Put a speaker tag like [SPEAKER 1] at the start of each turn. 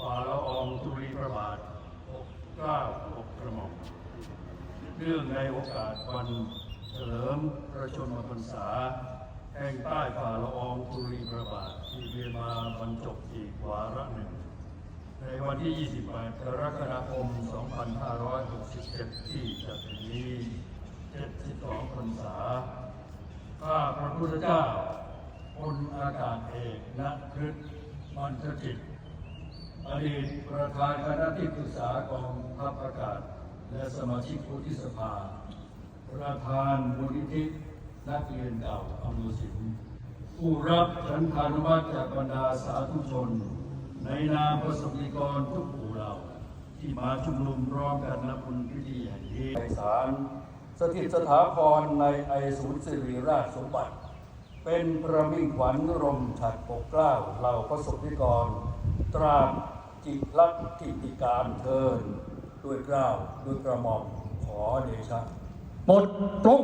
[SPEAKER 1] ฝ่าละอองตุลีประบาทปกเก้าปกกระหม่อมเรื่องในโอกาสวันเฉลิมพระชนมพรรษา แห่งใต้ฝ่าละอองตุลีประบาทที่เรียนมาบรรจบอีกวาระหนึ่ง ในวันที่ 28 กรกฎาคม 2567 ที่จะถึงนี้ 72พรรษาข้าพระพุทธเจ้าพลอากาศเอกณฤทธิ์มันะจิต อดีตประธานคณะที่ปรึกษากองทัพอากาศ และสมาชิกวุฒิสภา ประธานมูลนิธินักเรียนเก่าอำนวยสินผู้รับฉันทานุมัติจากบรรดาสาธุชน ในนามประสบนิกรทุกหมู่เหล่าที่มาชุมนุมร้อมกันณบุญพิธีแห่งนี้ในศาลสถิตสถาพรในไอศูนย์สิริราชสมบัติ เป็นประมิ่งขวัญรมฉัดปกเกล้าเหล่าประสบนิกร ตราบ จิตลักทิติการเทินด้วยกล้าวด้วยกระหม่อมขอเดชะ
[SPEAKER 2] หมดตรง